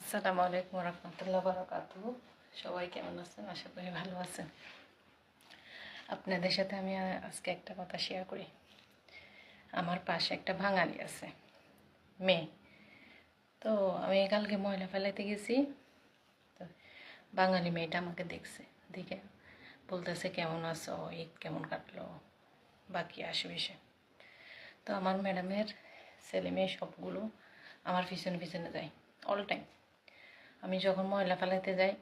আসসালামু আলাইকুম রহমতুল্লাহ বারকাতু সবাই কেমন আছেন? আশা করি ভালো আছেন। আপনাদের সাথে আমি আজকে একটা কথা শেয়ার করি। আমার পাশে একটা বাঙালি আছে, মেয়ে। তো আমি কালকে ময়লা ফেলাইতে গেছি। তো বাঙালি মেয়েটা আমাকে দেখছে, দেখে বলতেছে, কেমন আছো? ঈদ কেমন কাটলো? বাকি সে তো আমার ম্যাডামের ছেলে মেয়ে সবগুলো আমার পিছনে পিছনে যায় অল টাইম আমি যখন ময়লা ফেলাইতে যাই,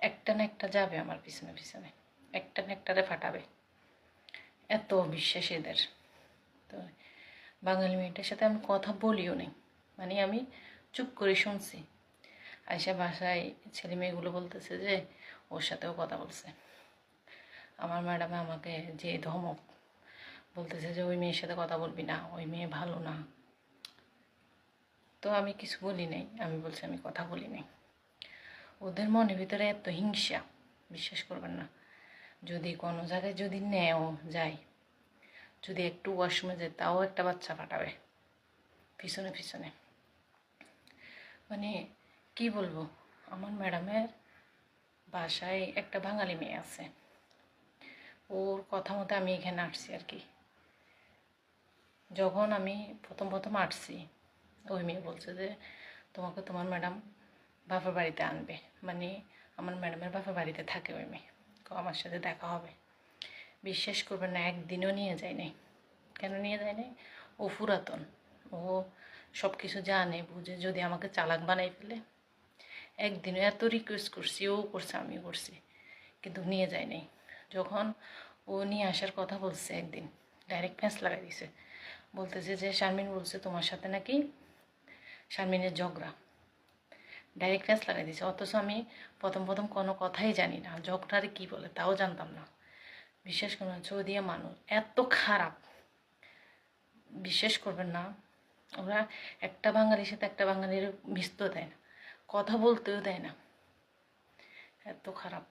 একটা না একটা যাবে আমার পিছনে পিছনে। একটা না একটারে ফাটাবে। এত বিশ্বাস এদের। তো বাঙালি মেয়েটার সাথে আমি কথা বলিও নেই। মানে আমি চুপ করে শুনছি। আয়সা বাসায় ছেলে মেয়েগুলো বলতেছে যে, ওর সাথেও কথা বলছে। আমার ম্যাডামে আমাকে যে ধমক বলতেছে যে, ওই মেয়ের সাথে কথা বলবি না, ওই মেয়ে ভালো না। তো আমি কিছু বলি নাই। আমি বলছি, আমি কথা বলি নাই। ওদের মনের ভিতরে এত হিংসা, বিশ্বাস করবেন না। যদি কোনো জায়গায় যদি নেও যায়, যদি একটু ওয়াশরুমে যায়, তাও একটা বাচ্চা ফাটাবে, পিছনে পিছনে। মানে কি বলব, আমার ম্যাডামের বাসায় একটা বাঙালি মেয়ে আছে। ওর কথা মতো আমি এখানে আসছি আর কি। যখন আমি প্রথম প্রথম আসছি, ওই মেয়ে বলছে যে, তোমাকে তোমার ম্যাডাম বাপের বাড়িতে আনবে। মানে আমার ম্যাডামের বাপের বাড়িতে থাকে ওই মেয়ে। আমার সাথে দেখা হবে। বিশ্বাস করবেন না, একদিনও নিয়ে যায় নাই। কেন নিয়ে যায় নাই? ও পুরাতন। ও সব কিছু জানে, বুঝে, যদি আমাকে চালাক বানাই ফেলে। একদিনও এত রিকোয়েস্ট করছি, ও করছে আমিও করছি। কিন্তু নিয়ে যায় নাই। যখন ও নিয়ে আসার কথা বলছে একদিন ডাইরেক্ট ফ্যাঁস লাগাই দিছে। বলতেছে যে, শারমিন বলছে তোমার সাথে নাকি? শারমিনের ঝগড়া। ডাইরেক্ট ফ্যাঁস লাগাই দিয়েছে। অথচ আমি প্রথম প্রথম কোনো কথাই জানি না। ঝগড়ারে কী বলে, তাও জানতাম না। বিশ্বাস করবেন না চৌদিয়া মানুষ। এত খারাপ। বিশ্বাস করবেন না, ওরা একটা বাঙালির সাথে একটা বাঙালির মিশতেও দেয় না। কথা বলতেও দেয় না। এত খারাপ।